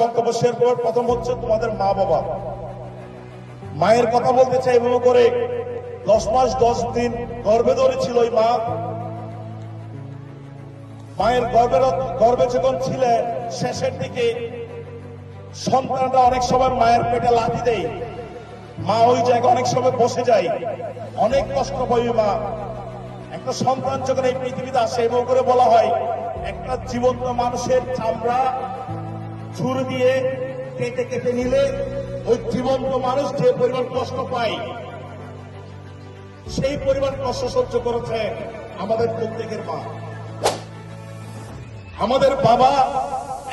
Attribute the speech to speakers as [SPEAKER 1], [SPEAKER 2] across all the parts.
[SPEAKER 1] বক্তব্য শেয়ার করব। প্রথম হচ্ছে তোমাদের মা বাবা। মায়ের কথা বলতে চাই এভাবে করে। দশ মাস, দশ দিন গর্ভে ধরেছিল ওই মা। মায়ের গর্ভের গর্ভে যখন ছিলে শেষের দিকে। সন্তানরা অনেক সময় মায়ের পেটে লাথি দেয়। মা ওই জায়গায় অনেক সময় বসে যায়। অনেক কষ্ট ওই মা। একটা সন্তান যখন এই পৃথিবীতে আসে এবং করে বলা হয়, একটা জীবন্ত মানুষের চামড়া ছুরি দিয়ে কেটে কেটে নিলে ওই জীবন্ত মানুষ যে পরিমাণ কষ্ট পায়, সেই পরিমাণ কষ্ট সহ্য করেছে আমাদের প্রত্যেকের মা। আমাদের বাবা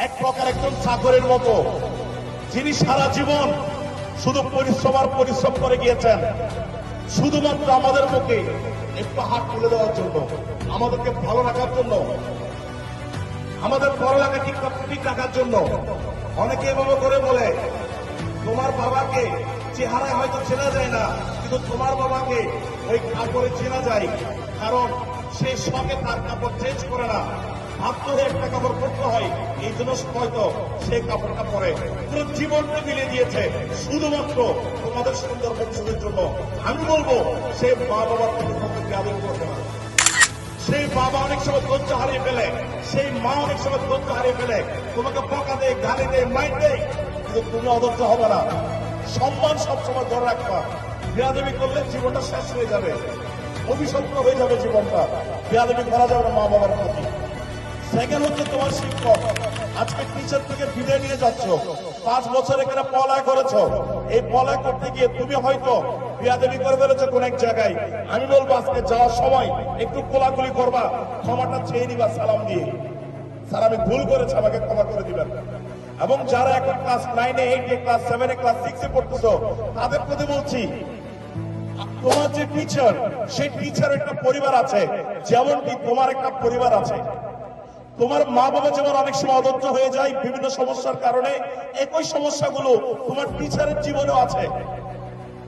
[SPEAKER 1] এক প্রকার একজন চাকরের মতো, যিনি সারা জীবন শুধু পরিশ্রম আর পরিশ্রম করে গিয়েছেন, শুধুমাত্র আমাদের মুখে একটু হাত তুলে দেওয়ার জন্য, আমাদেরকে ভালো রাখার জন্য আমাদের পড়ালেখা ঠিক ঠিক রাখার জন্য। অনেকে এভাবে করে বলে, তোমার বাবাকে চেহারায় হয়তো চেনা যায় না, কিন্তু তোমার বাবাকে ওই কাপড়ে চেনা যায়, কারণ সে শখে তার কাপড় চেঞ্জ করে না। হয়ে একটা কাপড় পরতে হয়, এই জন্য হয়তো সেই কাপড়টা পরে। পুরো জীবনটা মিলিয়ে দিয়েছে শুধুমাত্র তোমাদের সুন্দর ভবিষ্যতের জন্য। আমি বলব, সে মা বাবার থেকে তোমাদেরকে আদর করবে না। সেই বাবা অনেক সময় ধৈর্য হারিয়ে ফেলে, সেই মা অনেক সময় ধৈর্য হারিয়ে ফেলে। তোমাকে পকা দেয়, গালি দেয় মাইট দেয়, কিন্তু তুমি অধৈর্য হবে না। সম্মান সবসময় ধরে রাখবা। বিয়াদবি করলে জীবনটা শেষ হয়ে যাবে। অভিশপ্ত হয়ে যাবে জীবনটা। বিয়াদবি করা যাবে না মা বাবার প্রতি। সেকেন্ড হচ্ছে তোমার শিক্ষক। আজকে টিচার থেকে বিদায় নিয়ে যাচ্ছ। পাঁচ বছর এখানে পড়ালেখা করেছ। এই পড়ালেখা করতে গিয়ে তুমি হয়তো বিয়াদেবি করে ফেলেছো কোন এক জায়গায়। আমি বলব আজকে যাওয়ার সময় একটু কোলাকুলি করবা, ক্ষমাটা চেয়ে নিবা, সালাম দিয়ে। স্যার, আমি ভুল করেছি, আমাকে ক্ষমা করে দিবেন। এবং যারা এখন ক্লাস নাইনে এইটে ক্লাস সেভেনে ক্লাস সিক্সে পড়তেছো, তাদের প্রতি বলছি, তোমার যে টিচার সেই টিচার একটা পরিবার আছে, যেমনটি তোমার একটা পরিবার আছে। তোমার মা বাবা যেমন অনেক সময় অদত্ত হয়ে যায়, বিভিন্ন সমস্যার কারণে, একই সমস্যাগুলো তোমার টিচারের জীবনেও আছে।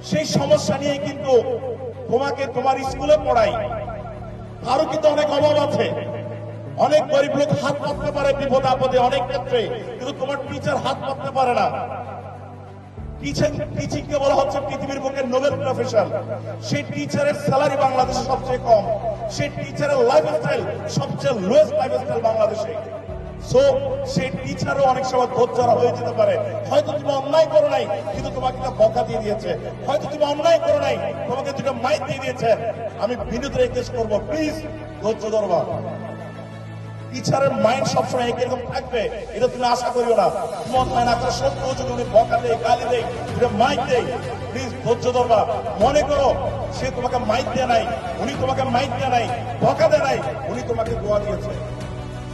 [SPEAKER 1] সেই সমস্যা নিয়ে কিন্তু তোমাকে তোমার স্কুলে পড়াই। আরও কিন্তু অনেক অভাব আছে। অনেক গরিব লোক হাত পাততে পারে বিপদ আপদে অনেক ক্ষেত্রে, কিন্তু তোমার টিচার হাত পাততে পারে না। টিচিং পৃথিবীর নোবেল সেই টিচারের স্যালারি সবচেয়ে কম। টিচারের সবচেয়ে লোয়েস্ট সো সেই টিচারও অনেক সময় হয়ে যেতে পারে। হয়তো তুমি অন্যায় নাই, কিন্তু তোমাকে দিয়ে দিয়েছে। হয়তো তুমি অন্যায় নাই, তোমাকে মাইক দিয়ে দিয়েছে। আমি বিনোদ রিকোয়েস্ট করব প্লিজ ধৈর্য ধরবা। টিচারের মাইন্ড সবসময় একরকম থাকবে। এটা তুমি আশা করিও না। মন মাইন আপনার সত্য যদি উনি বকা দেয়, গালি দেয় মাইক দেয়। প্লিজ ধৈর্য ধরবা। মনে করো, সে তোমাকে মাইক দেয় নাই, উনি তোমাকে মাইক দেয় নাই, বকা দেয় নাই, উনি তোমাকে দোয়া দিয়েছে।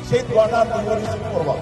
[SPEAKER 1] সেই দোয়াটা তুমি রিসিভ করবা।